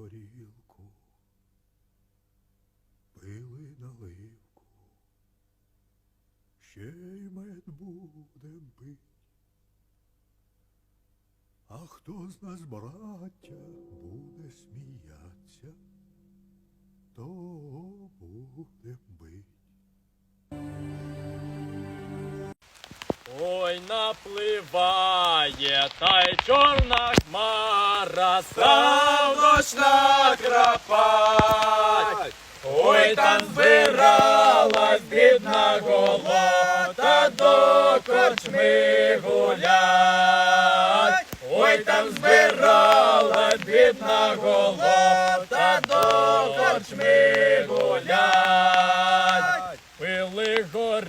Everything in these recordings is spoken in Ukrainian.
горілку, пили наливку, ще й мед будем пить. А хто з нас, браття, буде сміятися, того будем бить. Ой, напливає, та й чорна хмара, став дощ накрапать. Ой, там збиралась бідна голота до корчми гулять. Ой, там збиралась бідна голота до корчми гулять. Пили горілку,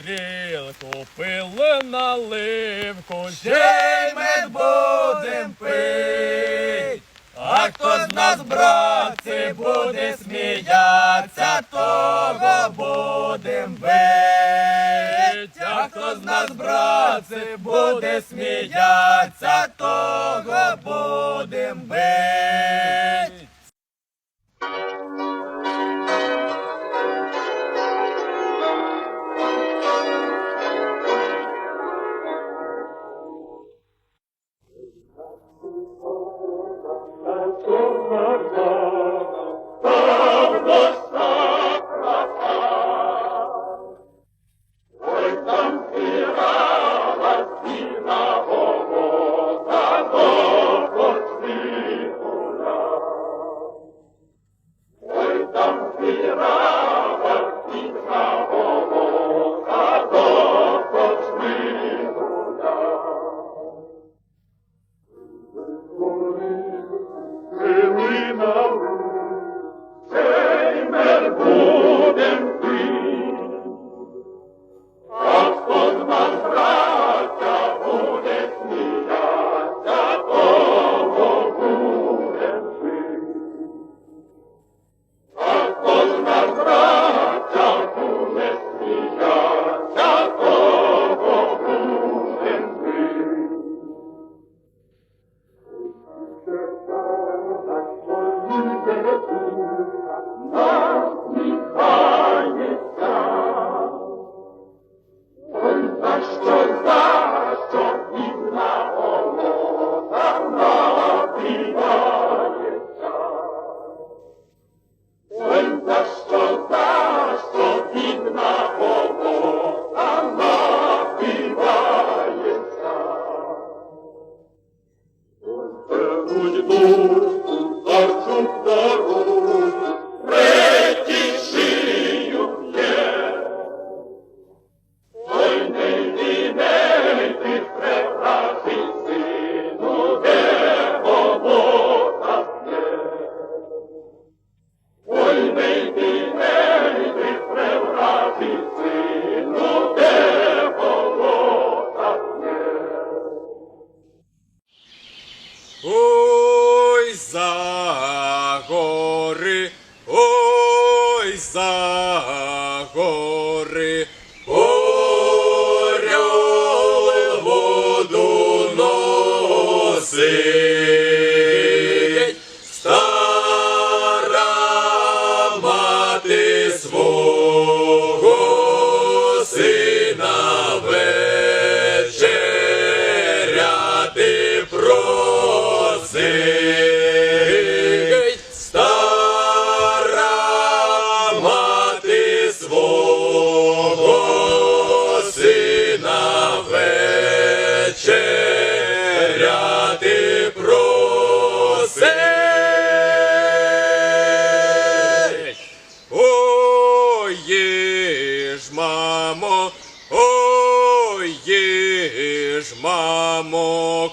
пили наливку, ще й мед будем пить. А хто з нас, братці, буде сміятися, того будем бить. А хто з нас, братці, буде сміятися, того будем бить. Ой, Ой, ж, мамо, ой, їж, мамо,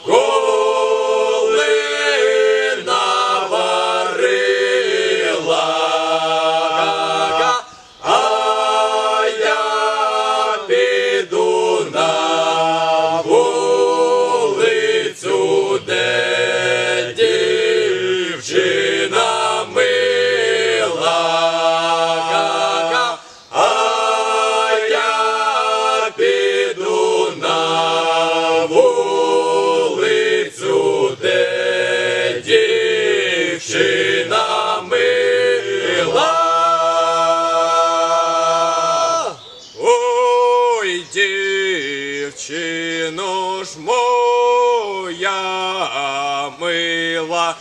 Дитино ж моя мила,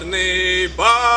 гарний, батько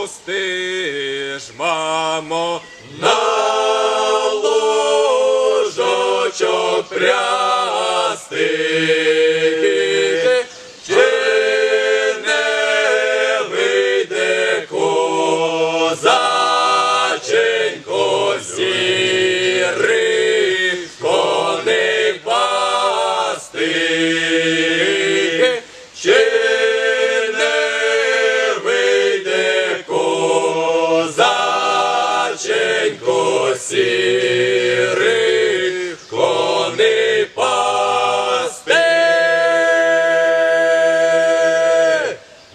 Пусти ж, мамо, на ложочок прясти. Козаченько сірий кони пасти?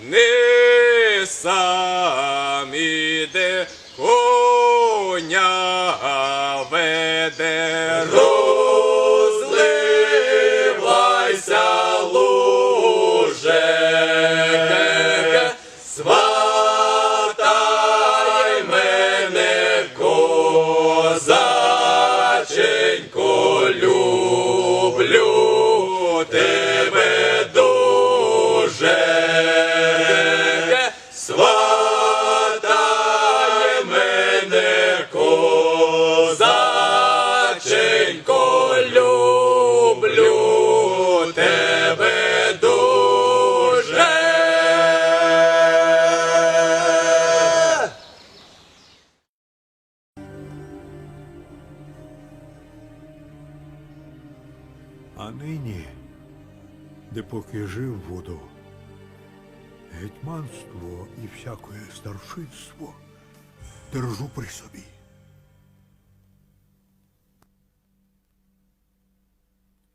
Не сам іде коня веде, Нині, де поки жив воду, гетьманство і всякое старшинство держу при собі.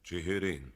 Чигирин.